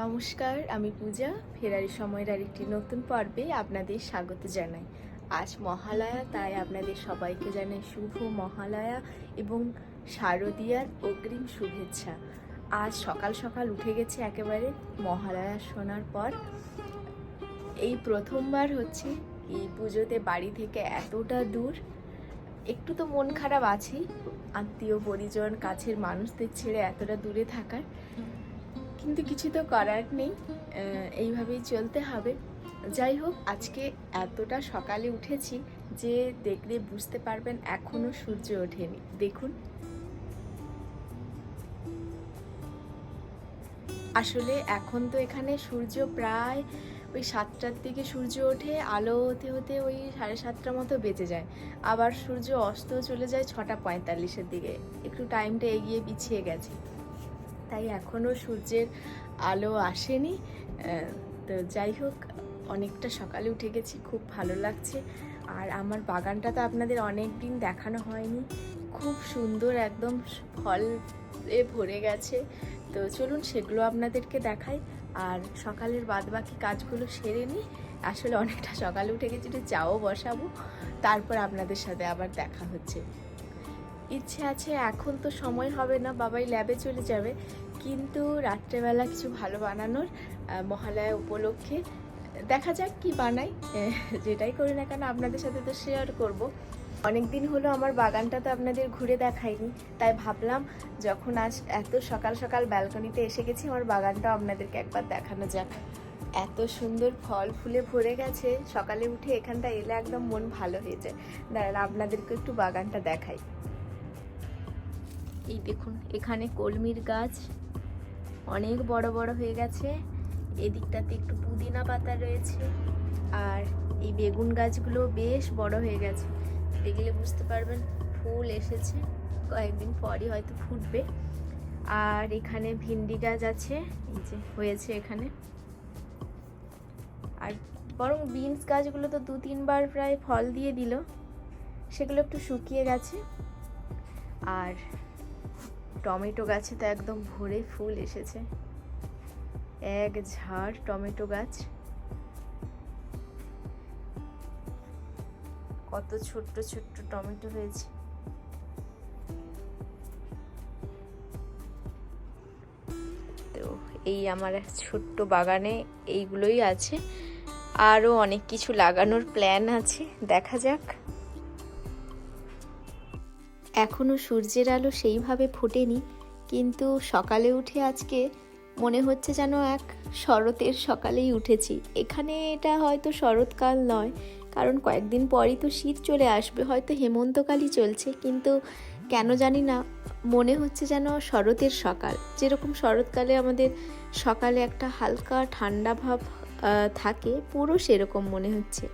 নমস্কার, আমি পূজা, ফেরারি সময়ের আরেকটি নতুন পর্বে আপনাদের স্বাগত জানাই। আজ মহালয়া, তাই আপনাদের সবাইকে জানাই শুভ মহালয়া এবং শারদীয়ার অগ্রিম শুভেচ্ছা। আজ সকাল সকাল উঠে গেছে একেবারে মহালয়া শোনার পর। এই প্রথমবার হচ্ছে এই পুজোতে বাড়ি থেকে এতটা দূর, একটু তো মন খারাপ আছেই। আত্মীয়, পরিজন, কাছের মানুষদের ছেড়ে এতটা দূরে থাকার। কিন্তু কিছু তো করার নেই এইভাবেই চলতে হবে। যাই হোক, আজকে এতটা সকালে উঠেছি যে দেখলে বুঝতে পারবেন এখনও সূর্য ওঠেনি। দেখুন। আসলে এখন তো এখানে সূর্য প্রায় ওই সাতটার দিকে সূর্য ওঠে, আলো হতে হতে ওই সাড়ে সাতটার মতো বেঁচে যায়। আবার সূর্য অস্ত চলে যায় ছটা পঁয়তাল্লিশের দিকে। একটু টাইমটা এগিয়ে পিছিয়ে গেছে। তাই এখনও সূর্যের আলো আসেনি। তো যাই হোক, অনেকটা সকালে উঠে গেছি, খুব ভালো লাগছে। আর আমার বাগানটা তো আপনাদের অনেক দিন দেখানো হয়নি। খুব সুন্দর একদম ফল এ ভরে গেছে। তো চলুন সেগুলো আপনাদেরকে দেখাই। আর সকালের বাদবাকি কাজগুলো সেরে নিই। আসলে অনেকটা সকালে উঠে গেছি, একটু চাও বসাবো। তারপর আপনাদের সাথে আবার দেখা হচ্ছে। ইচ্ছে আছে, এখন তো সময় হবে না, বাবাই ল্যাবে চলে যাবে। কিন্তু রাত্রেবেলা কিছু ভালো বানানোর মহালয়া উপলক্ষে, দেখা যাক কি বানাই। যেটাই করি না কেন, আপনাদের সাথে তো শেয়ার করব। অনেক দিন হলো আমার বাগানটা তো আপনাদের ঘুরে দেখাইনি, তাই ভাবলাম যখন আজ এত সকাল সকাল ব্যালকনিতে এসে গেছি, আমার বাগানটা আপনাদেরকে একবার দেখানো যাক। এত সুন্দর ফল ফুলে ভরে গেছে, সকালে উঠে এখানটা এলে একদম মন ভালো হয়ে যায়। দাঁড়ান, আপনাদেরকে একটু বাগানটা দেখাই। এই দেখুন, এখানে কলমির গাছ অনেক বড় বড় হয়ে গেছে। এদিকটাতে একটু পুদিনা পাতা রয়েছে। আর এই বেগুন গাছগুলো বেশ বড় হয়ে গেছে। দেখলে বুঝতে পারবেন, ফুল এসেছে। কয়েকদিন পরই হয়তো ফুটবে। আর এখানে ভিন্ডি গাছ আছে, এই যে হয়েছে এখানে। আর বরং বিনস গাছগুলো তো দু তিনবার প্রায় ফল দিয়ে দিল। সেগুলো একটু শুকিয়ে গেছে। আর টমেটো গাছে তো একদম ভরে ফুল এসেছে। এক ঝাড় টমেটো গাছ। কত ছোট্ট ছোট্ট টমেটো হয়েছে। তো এই আমার ছোট্ট বাগানে এইগুলোই আছে। আরও অনেক কিছু লাগানোর প্ল্যান আছে। দেখা যাক। এখনও সূর্যের আলো সেইভাবে ফোটেনি, কিন্তু সকালে উঠে আজকে মনে হচ্ছে যেন এক শরতের সকালেই উঠেছি। এখানে এটা হয়তো শরৎকাল নয়, কারণ কয়েকদিন পরই তো শীত চলে আসবে, হয়তো হেমন্তকালই চলছে, কিন্তু কেন জানি না, মনে হচ্ছে যেন শরতের সকাল। যেরকম শরৎকালে আমাদের সকালে একটা হালকা ঠান্ডা ভাব থাকে, পুরো সেরকম মনে হচ্ছে।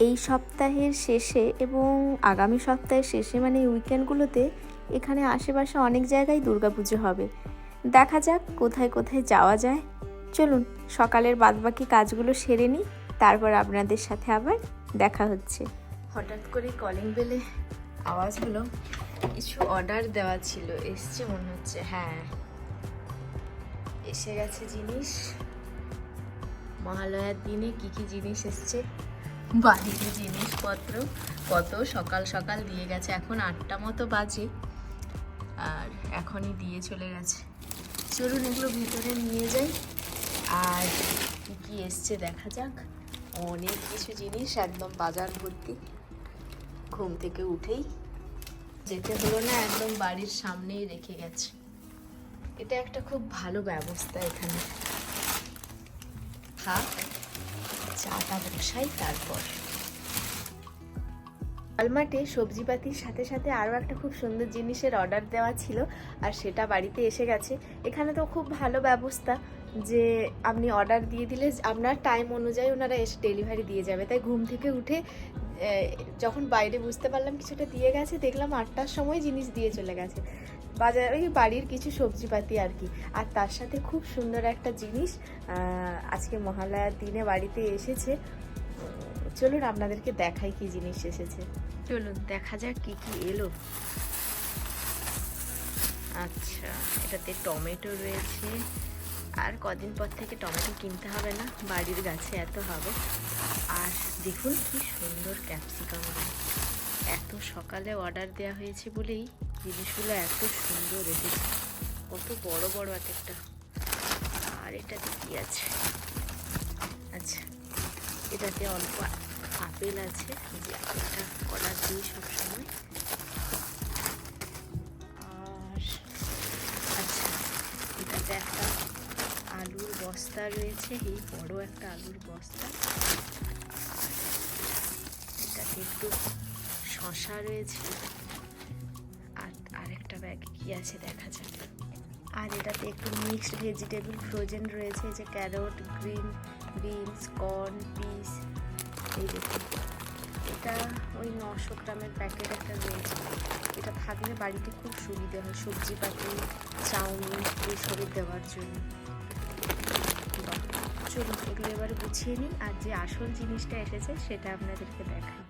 এই সপ্তাহের শেষে এবং আগামী সপ্তাহের শেষে মানে উইকেন্ডগুলোতে এখানে আশেপাশে অনেক জায়গায় দুর্গাপুজো হবে। দেখা যাক কোথায় কোথায় যাওয়া যায়। চলুন, সকালের বাদবাকি কাজগুলো সেরে নিই, তারপর আপনাদের সাথে আবার দেখা হচ্ছে। হঠাৎ করে কলিং বেলে আওয়াজ হলো কিছু অর্ডার দেওয়া ছিল, এসছে মনে হচ্ছে হ্যাঁ। এসে গেছে জিনিস। মহালয়ার দিনে কি কি জিনিস এসছে? বাড়িতে জিনিসপত্র কত সকাল সকাল দিয়ে গেছে। এখন আটটা মতো বাজে আর এখনই দিয়ে চলে গেছে। চলুন এগুলো ভিতরে নিয়ে যাই। আর কি এসছে দেখা যাক। অনেক কিছু জিনিস একদম বাজার ভর্তি। ঘুম থেকে উঠেই যেতে হলো না, একদম বাড়ির সামনেই রেখে গেছে। এটা একটা খুব ভালো ব্যবস্থা এখানে। থাক। চাটা বসাই তারপর। আলমাটে সবজিপাতির সাথে সাথে আরও একটা খুব সুন্দর জিনিসের অর্ডার দেওয়া ছিল আর সেটা বাড়িতে এসে গেছে। এখানে তো খুব ভালো ব্যবস্থা যে আপনি অর্ডার দিয়ে দিলে আপনার টাইম অনুযায়ী ওনারা এসে ডেলিভারি দিয়ে যাবে। তাই ঘুম থেকে উঠে যখন বাইরে বুঝতে পারলাম কিছুটা দিয়ে গেছে, দেখলাম আটটার সময় জিনিস দিয়ে চলে গেছে। বাজার ওই বাড়ির কিছু সবজিপাতি আর কি। আর তার সাথে খুব সুন্দর একটা জিনিস আজকে মহালয়ার দিনে বাড়িতে এসেছে। চলুন আপনাদেরকে দেখাই কি জিনিস এসেছে। চলুন, দেখা যাক কি কি এলো। আচ্ছা এটাতে টমেটো রয়েছে। আর কদিন পর থেকে টমেটো কিনতে হবে না, বাড়ির গাছে এত হবে। আর দেখুন কি সুন্দর ক্যাপসিকামগুলো এত সকালে অর্ডার দেওয়া হয়েছে বলেই জিনিসগুলো এত সুন্দর এসেছে। কত বড় বড় এক একটা। আর এটাতে কি আছে? আচ্ছা এটাতে অল্প আপেল আছে। যে আপেলটা অর্ডার দিই সবসময়। আর আচ্ছা এটাতে একটা আলুর বস্তা রয়েছে। এই বড় একটা আলুর বস্তা। এটাতে একটু শশা রয়েছে। আর আরেকটা ব্যাগ কি আছে দেখা যাক। আর এটাতে একটু মিক্সড ভেজিটেবল ফ্রোজেন রয়েছে যে carrot green beans corn peas এই দেখুন। এটা ওই নশো গ্রামের প্যাকেট একটা রয়েছে। এটা থাকলে বাড়িতে খুব সুবিধা হয় সবজি পাতি চাউমিন এইসবে দেওয়ার জন্য। চলুন এগুলো এবার গুছিয়ে নিই। আর যে আসল জিনিসটা এসেছে সেটা আপনাদেরকে দেখাই।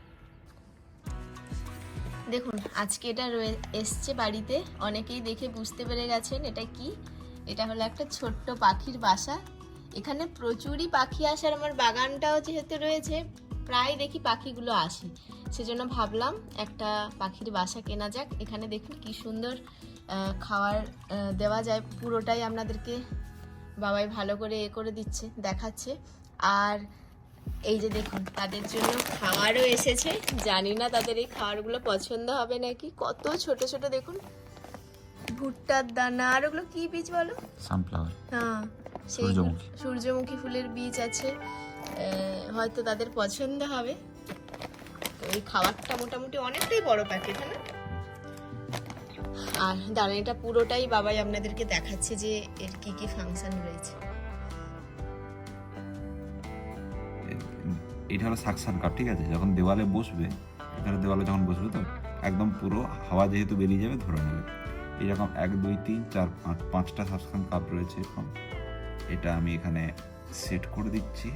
দেখুন, আজকে এটা রয়ে, এসছে বাড়িতে। অনেকেই দেখে বুঝতে পেরে গেছেন এটা কি। এটা হলো একটা ছোট্ট পাখির বাসা। এখানে প্রচুরই পাখি আসার আমার বাগানটাও যেহেতু রয়েছে, প্রায় দেখি পাখিগুলো আসে। সেজন্য ভাবলাম একটা পাখির বাসা কেনা যাক। এখানে দেখুন কি সুন্দর খাওয়ার দেওয়া যায়। পুরোটাই আপনাদেরকে বাবাই ভালো করে এ করে দিচ্ছে, দেখাচ্ছে। আর এই যে দেখুন তাদের জন্য খাওয়ারও এসেছে। জানি না তাদের এই খাবারগুলো পছন্দ হবে নাকি। কত ছোট ছোট দেখুন। ভুট্টার দানা আর ওগুলো কি বীজ বলো? সানফ্লাওয়ার হ্যাঁ সেই সূর্যমুখী। ফুলের বীজ আছে। হয়তো তাদের পছন্দ হবে। এই খাবারটা মোটামুটি অনেকটাই বড় প্যাকেট হ্যাঁ না? আর দাঁড়ানিটা পুরোটাই বাবাই আপনাদেরকে দেখাচ্ছে যে এর কি কি ফাংশন রয়েছে। এটা হলো সাকসান কাপ, ঠিক আছে? যখন দেওয়ালে বসবে, এখানে দেওয়ালে যখন বসবে তো একদম পুরো হাওয়া যেহেতু বেরিয়ে যাবে, ধরে নেবে। এরকম এক, দুই, তিন, চার, পাঁচ, পাঁচটা সাকসান কাপ রয়েছে এরকম। এটা আমি এখানে সেট করে দিচ্ছি।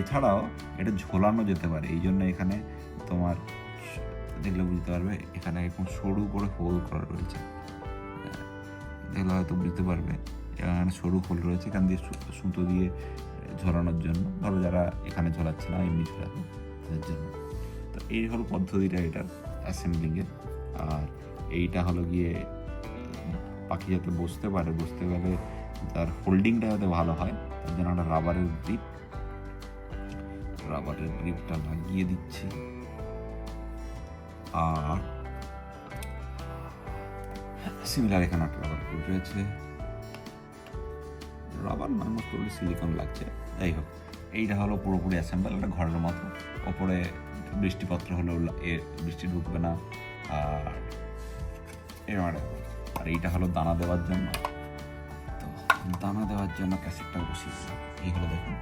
এছাড়াও এটা ঝোলানো যেতে পারে, এই জন্য এখানে তোমার দেখলে বুঝতে পারবে, এখানে এরকম সরু করে হোল করা রয়েছে। দেখলে হয়তো বুঝতে পারবে, এখানে সরু হোল রয়েছে, এখান দিয়ে সুতো দিয়ে ঝোলানোর জন্য। ধরো যারা এখানে ঝরাচ্ছে না, এমনি ঝোলাবে তাদের জন্য। তো এই হলো পদ্ধতিটা এটার অ্যাসেম্বলিংয়ের আর এইটা হলো গিয়ে, পাখি যাতে বসতে পারে, বসতে গেলে তার হোল্ডিংটা যাতে ভালো হয়, তার জন্য একটা রাবারের গ্রিপ রাবারের গ্রিপটা লাগিয়ে দিচ্ছি। আর সিমিলার এখানে একটা রাবার গ্রিপ রয়েছে। রাবার না মোস্ট প্রবলি সিলিকন লাগছে। যাই হোক, এইটা হলো পুরোপুরি অ্যাসেম্বল একটা ঘরের মতো। ওপরে বৃষ্টিপত্র হলেও এ বৃষ্টি ঢুকবে না। আর একটা আর এইটা হলো দানা দেওয়ার জন্য। তো দানা দেওয়ার জন্য ক্যাসেটটা বসিয়ে দিলাম। এইগুলো দেখুন।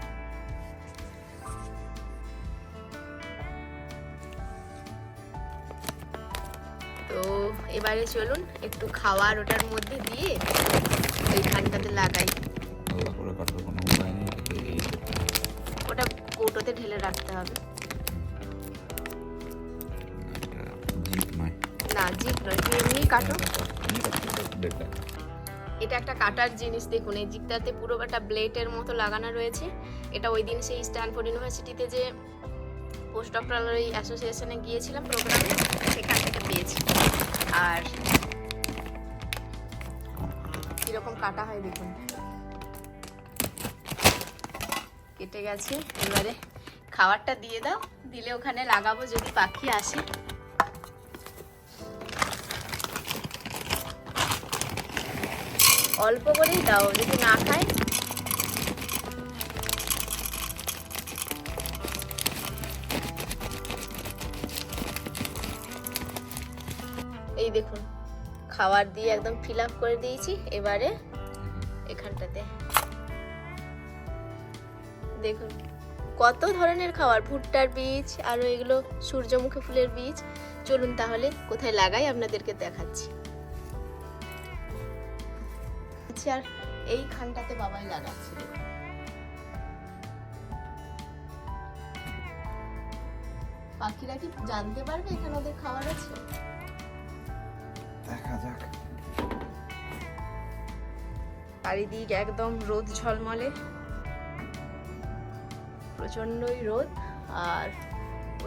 তো এবারে চলুন একটু খাওয়ার ওটার মধ্যে দিয়ে ওইখানটাতে লাগাই। আলাদা করে কাটার কোনো উপায় নেই এটাকে এই ওটা কৌটোতে ঢেলে রাখতে হবে। জিপ নয়। না জিপ নয় তুই এমনি কাটো। এটা একটা কাটার জিনিস দেখুন এই জিপটাতে পুরো একটা ব্লেডের মতো লাগানো রয়েছে। এটা ওই দিন সেই স্ট্যানফোর্ড ইউনিভার্সিটিতে যে পোস্ট ডক্টরাল অ্যাসোসিয়েশনে গিয়েছিলাম প্রোগ্রামে সেখান থেকে পেয়েছি। আর কীরকম কাটা হয় দেখুন। কেটে গেছে। এবারে খাবারটা দিয়ে দাও, দিলে ওখানে লাগাবো যদি পাখি আসে। অল্প করেই দাও, যদি না খায়। এই দেখুন, খাবার দিয়ে একদম ফিল করে দিয়েছি। এবারে দেখুন কত ধরনের খাবার ভুট্টার বীজ আরও এগুলো সূর্যমুখী ফুলের বীজ। চলুন তাহলে কোথায় লাগাই আপনাদেরকে দেখাচ্ছি। আচ্ছা আর এই খানটাতে বাবাই লাগাচ্ছে পাখিরা কি জানতে পারবে এখানে ওদের খাবার আছে? দেখা যাক। চারিদিক একদম রোদ ঝলমলে। প্রচন্ডই রোদ, আর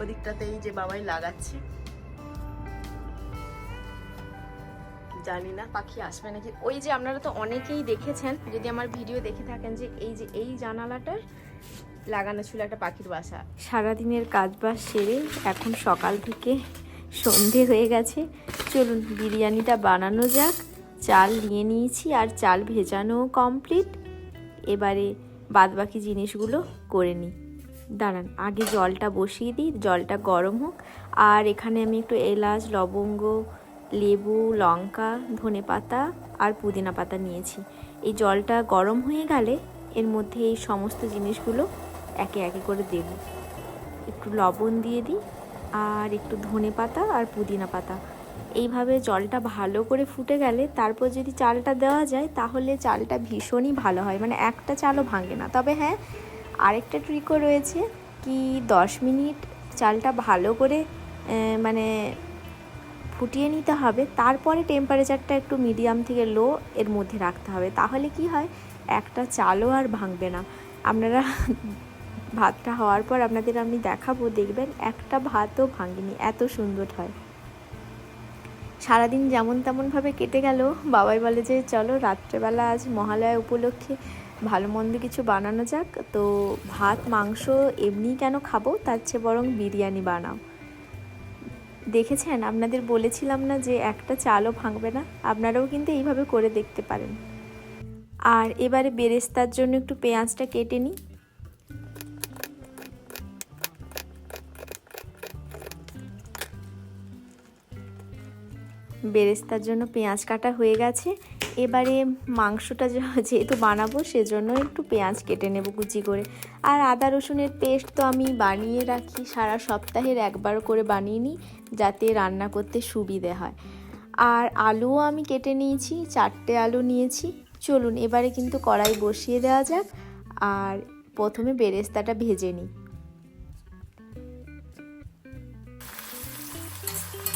ওদিকটাতে এই যে বাবাই লাগাচ্ছে। জানি না, পাখি আসবে নাকি? ওই যে আপনারা তো অনেকেই দেখেছেন, যদি আমার ভিডিও দেখে থাকেন যে এই যে এই জানালাটার লাগানো ছিল একটা পাখির বাসা। সারাদিনের কাজ বাজ সেরে এখন সকাল থেকে সন্ধে হয়ে গেছে। চলুন, বিরিয়ানিটা বানানো যাক। চাল নিয়ে নিয়েছি আর চাল ভেজানোও কমপ্লিট এবারে বাদবাকি জিনিসগুলো করে নিই। দাঁড়ান, আগে জলটা বসিয়ে দিই, জলটা গরম হোক। আর এখানে আমি একটু এলাচ, লবঙ্গ, লেবু, লঙ্কা, ধনে পাতা আর পুদিনা পাতা নিয়েছি। এই জলটা গরম হয়ে গেলে এর মধ্যে এই সমস্ত জিনিসগুলো একে একে করে দেব। একটু লবণ দিয়ে দিই আর একটু ধনে পাতা আর পুদিনা পাতা। এইভাবে জলটা ভালো করে ফুটে গেলে তারপর যদি চালটা দেওয়া যায় তাহলে চালটা ভীষণই ভালো হয়। মানে একটা চালও ভাঙে না। তবে হ্যাঁ আরেকটা ট্রিকও রয়েছে কি দশ মিনিট চালটা ভালো করে মানে ফুটিয়ে নিতে হবে, তারপরে টেম্পারেচারটা একটু মিডিয়াম থেকে লো এর মধ্যে রাখতে হবে। তাহলে কি হয়? একটা চালও আর ভাঙবে না। আপনারা ভাতটা হওয়ার পর আপনাদের আমি দেখাবো, দেখবেন একটা ভাতও ভাঙেনি, এত সুন্দর হয়। সারাদিন যেমন তেমনভাবে কেটে গেল, বাবাই বলে যে, চলো রাত্রেবেলা আজ মহালয়া উপলক্ষে ভালো মন্দ কিছু বানানো যাক। তো ভাত, মাংস এমনি কেন খাব? তার চেয়ে বরং বিরিয়ানি বানাও। দেখেছেন? আপনাদের বলেছিলাম না যে একটা চালও ভাঙবে না? আপনারাও কিন্তু এইভাবে করে দেখতে পারেন। আর এবারে বেরেস্তার জন্য একটু পেঁয়াজটা কেটে নিই। বেরেস্তার জন্য পেঁয়াজ কাটা হয়ে গেছে। এবারে মাংসটা যেহেতু বানাবো, সেজন্য একটু পেঁয়াজ কেটে নেব কুচি করে। আর আদা রসুনের পেস্ট তো আমি বানিয়ে রাখি, সারা সপ্তাহের একবার করে বানিয়ে নিই, যাতে রান্না করতে সুবিধে হয়। আর আলুও আমি কেটে নিয়েছি, চারটে আলু নিয়েছি। চলুন, এবারে কিন্তু কড়াই বসিয়ে দেওয়া যাক। আর প্রথমে বেরেস্তাটা ভেজে নিই।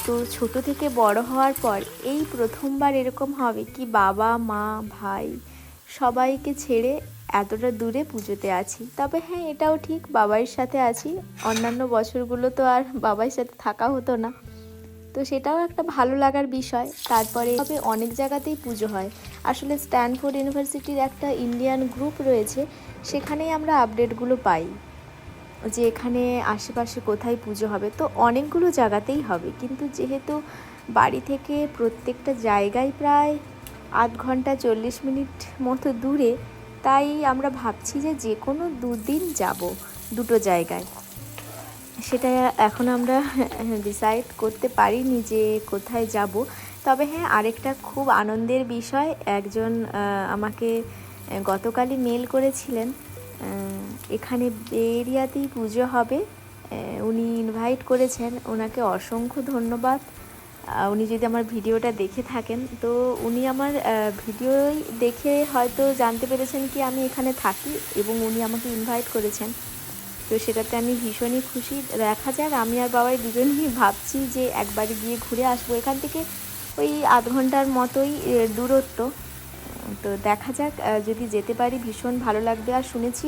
তো ছোট থেকে বড় হওয়ার পর এই প্রথমবার এরকম হবে কি বাবা, মা, ভাই সবাইকে ছেড়ে এতটা দূরে পুজোতে আছি। তবে হ্যাঁ এটাও ঠিক বাবার সাথে আছি। অন্যান্য বছরগুলো তো আর বাবার সাথে থাকা হতো না। তো সেটাও একটা ভালো লাগার বিষয়। তারপরে তবে অনেক জায়গাতেই পুজো হয়। আসলে স্ট্যানফোর্ড ইউনিভার্সিটির একটা ইন্ডিয়ান গ্রুপ রয়েছে, সেখানেই আমরা আপডেটগুলো পাই। যে এখানে আশেপাশে কোথায় পুজো হবে, তো অনেকগুলো জায়গাতেই হবে। কিন্তু যেহেতু বাড়ি থেকে প্রত্যেকটা জায়গায় প্রায় আধ ঘণ্টা চল্লিশ মিনিট মতো দূরে, তাই আমরা ভাবছি যে যে কোনো দুদিন যাব দুটো জায়গায়। সেটা এখন আমরা ডিসাইড করতে পারিনি যে কোথায় যাব। তবে হ্যাঁ আরেকটা খুব আনন্দের বিষয়, একজন আমাকে গতকালই মেল করেছিলেন এখানে এরিয়াতেই পুজো হবে। উনি ইনভাইট করেছেন, ওনাকে অসংখ্য ধন্যবাদ। উনি যদি আমার ভিডিওটা দেখে থাকেন, তো উনি আমার ভিডিওই দেখে হয়তো জানতে পেরেছেন কি আমি এখানে থাকি এবং উনি আমাকে ইনভাইট করেছেন। তো সেটাতে আমি ভীষণই খুশি। দেখা যাক, আমি আর বাবাই দুজনেই ভাবছি যে একবার গিয়ে ঘুরে আসব। এখান থেকে ওই আধ ঘণ্টার মতোই দূরত্ব। তো দেখা যাক যদি যেতে পারি, ভীষণ ভালো লাগবে। আর শুনেছি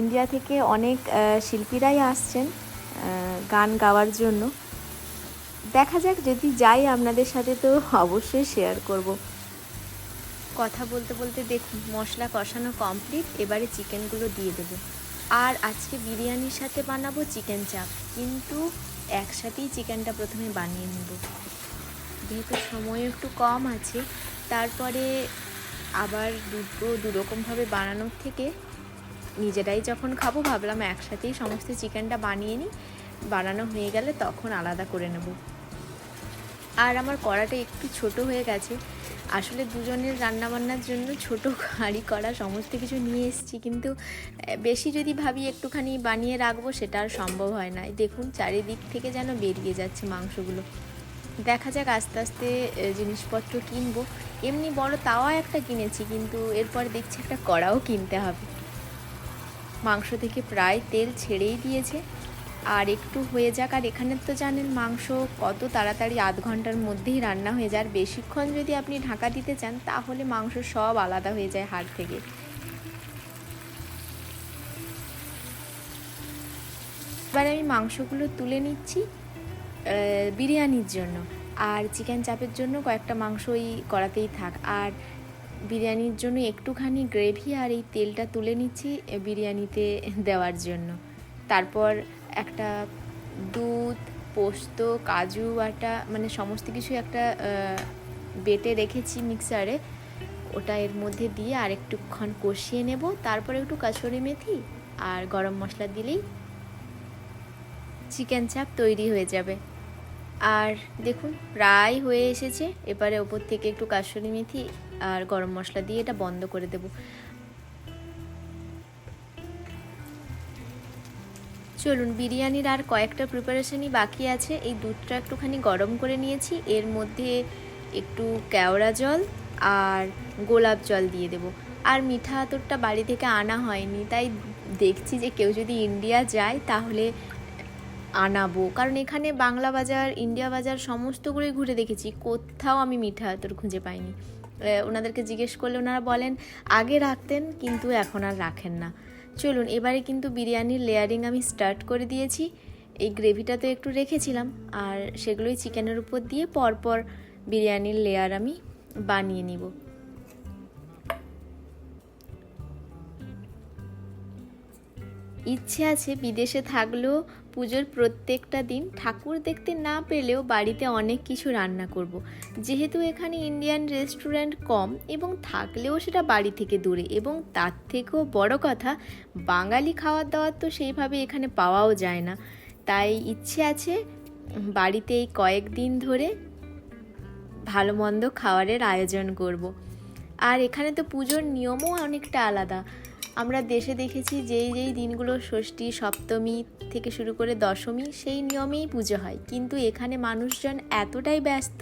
ইন্ডিয়া থেকে অনেক শিল্পীরাই আসছেন গান গাওয়ার জন্য। দেখা যাক, যদি যাই আপনাদের সাথে তো অবশ্যই শেয়ার করব। কথা বলতে বলতে দেখুন, মশলা কষানো কমপ্লিট এবারে চিকেনগুলো দিয়ে দেবো। আর আজকে বিরিয়ানির সাথে বানাবো চিকেন চাপ, কিন্তু একসাথেই চিকেনটা প্রথমে বানিয়ে নেব। যেহেতু সময় একটু কম আছে তারপরে আবার দুটো, দুরকমভাবে বানানোর থেকে নিজেরাই যখন খাব ভাবলাম একসাথেই সমস্ত চিকেনটা বানিয়ে নিই। বানানো হয়ে গেলে তখন আলাদা করে নেব। আর আমার কড়াটা একটু ছোট হয়ে গেছে। আসলে দুজনের রান্নাবান্নার জন্য ছোট হাঁড়ি করা সমস্ত কিছু নিয়ে এসেছি, কিন্তু বেশি যদি ভাবি একটুখানি বানিয়ে রাখব সেটা আর সম্ভব হয় না। দেখুন, চারিদিক থেকে যেন বেরিয়ে যাচ্ছে মাংসগুলো। দেখা যাক আস্তে আস্তে জিনিসপত্র কিনবো। এমনি বড় তাওয়া একটা কিনেছি, কিন্তু এরপর দেখছি একটা কড়াও কিনতে হবে। মাংস থেকে প্রায় তেল ছেড়েই দিয়েছে। আর একটু হয়ে যাক, আর এখানে তো জানেন মাংস কত তাড়াতাড়ি আধ ঘণ্টার মধ্যেই রান্না হয়ে যায়। আর বেশিক্ষণ যদি আপনি ঢাকা দিতে চান, তাহলে মাংস সব আলাদা হয়ে যায় হাড় থেকে। এবার আমি মাংসগুলো তুলে নিচ্ছি। বিরিয়ানির জন্য। আর চিকেন চাপের জন্য কয়েকটা মাংস ওই কড়াতেই থাক। আর বিরিয়ানির জন্য একটুখানি গ্রেভি আর এই তেলটা তুলে নিচ্ছি বিরিয়ানিতে দেওয়ার জন্য। তারপর একটা দুধ, পোস্ত, কাজু বাটা মানে সমস্ত কিছু একটা বেটে রেখেছি মিক্সারে ওটা এর মধ্যে দিয়ে আর একটুক্ষণ কষিয়ে নেব। তারপরে একটু কাসুরি মেথি আর গরম মশলা দিলেই চিকেন চাপ তৈরি হয়ে যাবে। আর দেখুন, প্রায় হয়ে এসেছে। এবারে ওপর থেকে একটু কাসুরি মেথি আর গরম মশলা দিয়ে এটা বন্ধ করে দেব। চলুন, বিরিয়ানির আর কয়েকটা প্রিপারেশনই বাকি আছে। এই দুধটা একটুখানি গরম করে নিয়েছি। এর মধ্যে একটু কেওড়া জল আর গোলাপ জল দিয়ে দেব। আর মিঠা আতরটা বাড়ি থেকে আনা হয়নি, তাই দেখছি যে কেউ যদি ইন্ডিয়া যায়, তাহলে আনাবো। কারণ এখানে বাংলা বাজার, ইন্ডিয়া বাজার সমস্তগুলোই ঘুরে দেখেছি। কোথাও আমি মিঠা আতর খুঁজে পাইনি। ওনাদেরকে জিজ্ঞেস করলে ওনারা বলেন, আগে রাখতেন, কিন্তু এখন আর রাখেন না। চলুন, এবারে কিন্তু বিরিয়ানির লেয়ারিং আমি স্টার্ট করে দিয়েছি। এই গ্রেভিটা তো একটু রেখেছিলাম, আর সেগুলোই চিকেনের উপর দিয়ে পরপর বিরিয়ানির লেয়ার আমি বানিয়ে নিব। ইচ্ছে আছে বিদেশে থাকলেও পুজোর প্রত্যেকটা দিন ঠাকুর দেখতে না পেলেও বাড়িতে অনেক কিছু রান্না করব। যেহেতু এখানে ইন্ডিয়ান রেস্টুরেন্ট কম এবং থাকলেও সেটা বাড়ি থেকে দূরে এবং তার থেকেও বড় কথা, বাঙালি খাওয়ার দাওয়ার তো সেইভাবে এখানে পাওয়াও যায় না তাই ইচ্ছে আছে বাড়িতে এই কয়েকদিন ধরে ভালো মন্দ খাবারের আয়োজন করব। আর এখানে তো পুজোর নিয়মও অনেকটা আলাদা আমরা দেশে দেখেছি যেই যেই দিনগুলো ষষ্ঠী, সপ্তমী থেকে শুরু করে দশমী, সেই নিয়মেই পুজো হয়। কিন্তু এখানে মানুষজন এতটাই ব্যস্ত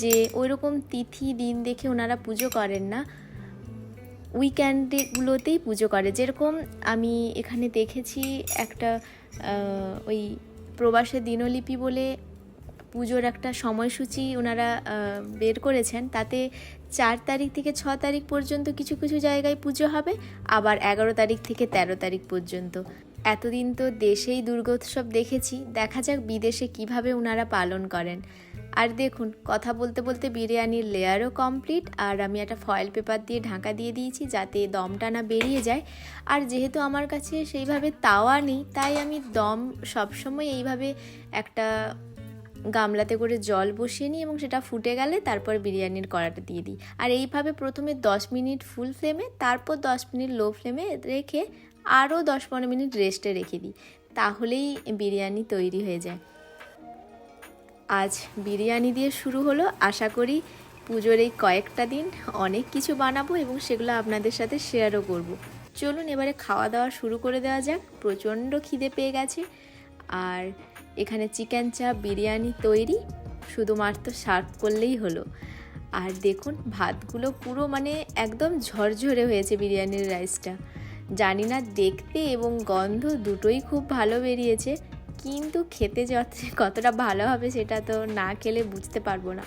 যে ওইরকম তিথি, দিন দেখে ওনারা পুজো করেন না। উইকেন্ডেগুলোতেই পুজো করে। যেরকম আমি এখানে দেখেছি একটা ওই প্রবাসের দিনলিপি বলে পুজোর একটা সময়সূচি ওনারা বের করেছেন। তাতে চার তারিখ থেকে ছ তারিখ পর্যন্ত কিছু কিছু জায়গায় পুজো হবে। আবার এগারো তারিখ থেকে তেরো তারিখ পর্যন্ত। এতদিন তো দেশেই দুর্গোৎসব দেখেছি। দেখা যাক বিদেশে কীভাবে ওনারা পালন করেন। আর দেখুন, কথা বলতে বলতে বিরিয়ানির লেয়ারও কমপ্লিট। আর আমি একটা ফয়েল পেপার দিয়ে ঢাকা দিয়ে দিয়েছি যাতে দমটা না বেরিয়ে যায়। আর যেহেতু আমার কাছে সেইভাবে তাওয়া নেই, তাই আমি দম সবসময় এইভাবে একটা গামলাতে করে জল বসিয়ে নিই এবং সেটা ফুটে গেলে তারপর বিরিয়ানির কড়াটা দিয়ে দিই। আর এইভাবে প্রথমে দশ মিনিট ফুল ফ্লেমে তারপর দশ মিনিট লো ফ্লেমে রেখে আরও দশ পনেরো মিনিট রেস্টে রেখে দিই। তাহলেই বিরিয়ানি তৈরি হয়ে যায়। আজ বিরিয়ানি দিয়ে শুরু হলো। আশা করি পুজোর এই কয়েকটা দিন অনেক কিছু বানাবো এবং সেগুলো আপনাদের সাথে শেয়ারও করব। চলুন এবারে খাওয়া দাওয়া শুরু করে দেওয়া যাক। প্রচণ্ড খিদে পেয়ে গেছে। আর এখানে চিকেন চাপ, বিরিয়ানি তৈরি, শুধুমাত্র সার্ভ করলেই হলো। আর দেখুন, ভাতগুলো পুরো মানে একদম ঝরঝরে হয়েছে বিরিয়ানির রাইসটা। জানি না দেখতে এবং গন্ধ দুটোই খুব ভালো বেরিয়েছে, কিন্তু খেতে যত কতটা ভালো হবে সেটা তো না খেলে বুঝতে পারব না।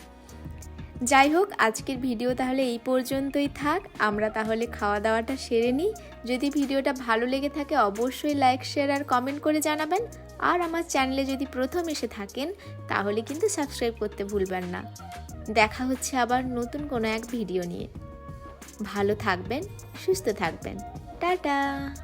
যাই হোক, আজকের ভিডিও তাহলে এই পর্যন্তই থাক। আমরা তাহলে খাওয়া দাওয়াটা সেরে নিই। যদি ভিডিওটা ভালো লেগে থাকে, অবশ্যই লাইক শেয়ার আর কমেন্ট করে জানাবেন। আর আমার চ্যানেলে যদি প্রথম এসে থাকেন, তাহলে কিন্তু সাবস্ক্রাইব করতে ভুলবেন না। দেখা হচ্ছে আবার নতুন কোনো এক ভিডিও নিয়ে। ভালো থাকবেন, সুস্থ থাকবেন। টাটা!